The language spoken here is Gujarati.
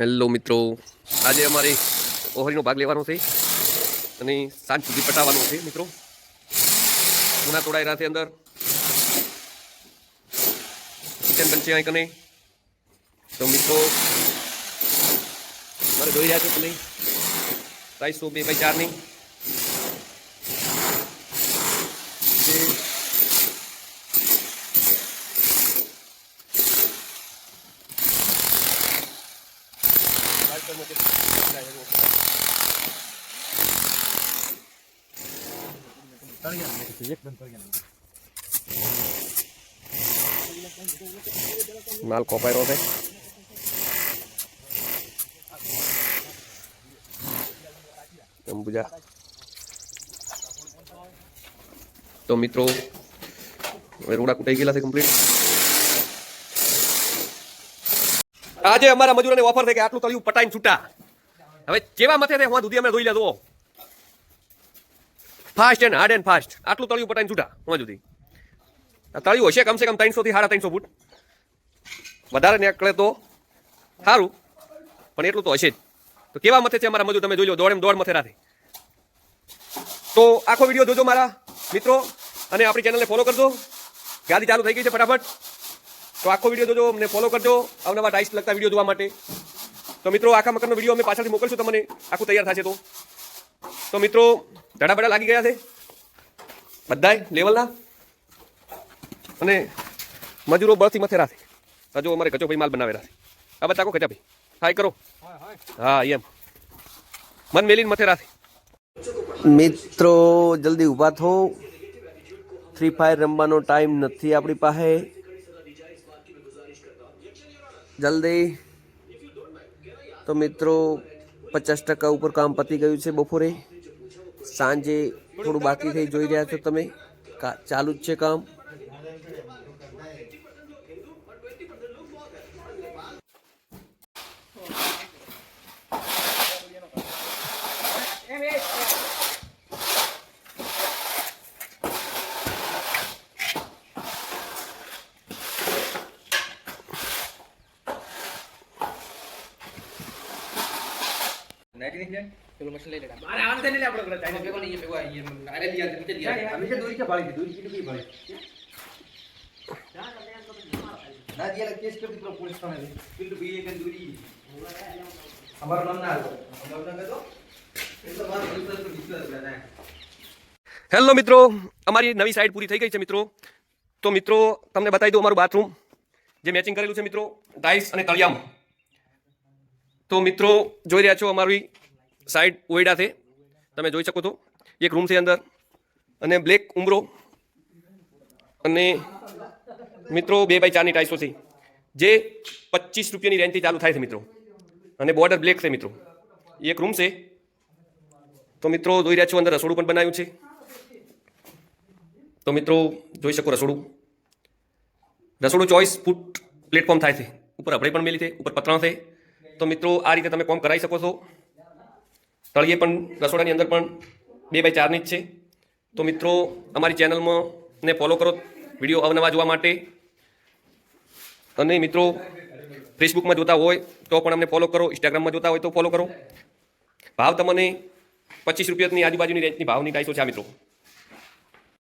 હેલો મિત્રો. આજે અમારે ઓહરીનો ભાગ લેવાનો છે અને સાંજ સુધી પટાવવાનો છે, મિત્રો. ઉના તોડાયેલા છે અંદર. કિચન બનશે અહીં કને. તો મિત્રો, મારે જોઈ રહ્યા છો તમે. ત્રાઈસો બે બાય ચારની માલ કોપાયરો છે અંબુજા તો મિત્રો હવે રોડા કુટાઈ ગયેલા છે કમ્પ્લીટ આજે અમારા મજૂરોને ઓફર થઈ કે આટલું તળિયું પટાઈને છૂટા. હવે જેવા મથે હું દૂધી અમે ધોઈ લે, જુઓ. Fast and hard and fast આટલું તળિયું પટાઈને છૂટા, હું આ તળિયું હશે કમસે કમ ત્રણસો થી સાડા ત્રણસો ફૂટ. વધારે નીકળે તો સારું, પણ એટલું તો હશે જ. તો કેવા મથે છે અમારા મજૂર? તમે જોઈ લો દોડ એમ દોડ મથે રાખે તો આખો વીડિયો જોજો મારા મિત્રો, અને આપણી ચેનલને ફોલો કરજો. ગાડી ચાલુ થઈ ગઈ છે ફટાફટ. તો આખો વીડિયો જોજો, અમને ફોલો કરજો. અવનવા ટાઈસ લગતા વીડિયો જોવા માટે. તો મિત્રો, આખા મકરનો વીડિયો અમે પાછળથી મોકલશું તમને. આખું તૈયાર થશે તો. તો મિત્રો, ધડાબડા લાગી ગયા છે. બધાય, લેવલના. અને મજૂરો બળથી મથે રાખે હજુ અમારે કચો ભાઈ માલ બનાવેલા છે. આ બતાકો કચા ભાઈ હાય કરો. હા, એમ. મન મેલીને મથે રાખે મિત્રો, જલ્દી ઊભા થો. ફ્રી ફાયર રમવાનો ટાઈમ નથી આપણી પાસે. જલ્દી. તો મિત્રો, પચાસ ટકા ઉપર કામ પતી ગયું છે બપોરે. સાંજે થોડું બાકી થઈ જોઈ રહ્યા છો તમે. કા- ચાલુ જ છે કામ. પેલું મશીન લઈ લેતા મારે આને લઈ લે આપણે પેલા ચાઇના ભેગો નહીં ભેગો આ અરે લીયા નીચે લીયા અમે કે દોરી કે ભાળી દોરી કેટલી કી ભાળી. ના દિયા કેસ કે પેલો પોલીસ થાણે પેલું બી એક દોરી. અમારું નામ ના આલો અમારું નામ કહેતો એટલે મારો વિશ્વાસ તો વિશ્વાસ ના. હેલો મિત્રો અમારી નવી સાઈડ પૂરી થઈ ગઈ છે મિત્રો. તો મિત્રો તમને બતાવી દઉં અમારું બાથરૂમ જે મેચિંગ કરેલું છે મિત્રો ટાઇલ્સ અને તળિયામાં તો મિત્રો, જોઈ રહ્યા છો અમારી સાઈડ ઓયડા છે. તમે જોઈ શકો છો. એક રૂમ છે અંદર. અને બ્લેક ઉમરો. અને મિત્રો, બે બાય ચારની ટાઈસો છે. જે પચીસ રૂપિયાની રેન્જથી ચાલુ થાય છે મિત્રો. અને બોર્ડર બ્લેક છે મિત્રો. એક રૂમ છે. તો મિત્રો, જોઈ રહ્યા છો અંદર રસોડું પણ બનાવ્યું છે. તો મિત્રો, જોઈ શકો રસોડું. રસોડું ચોઈસ ફૂટ પ્લેટફોર્મ થાય છે. ઉપર અભળી પણ મેલી છે, ઉપર પતરણ છે. તો મિત્રો, આ રીતે તમે કોમ કરાવી શકો છો. તળિયે પણ, રસોડાની અંદર પણ બે બાય ચારની જ છે. તો મિત્રો, અમારી ચેનલમાં ને ફોલો કરો વીડિયો અવનવા જોવા માટે. અને મિત્રો, ફેસબુકમાં જોતા હોય તો પણ અમને ફોલો કરો, ઇન્સ્ટાગ્રામમાં જોતા હોય તો ફોલો કરો. ભાવ તમને પચીસ રૂપિયાની આજુબાજુની રેન્જની ભાવની ટાઈસો છે આ મિત્રો.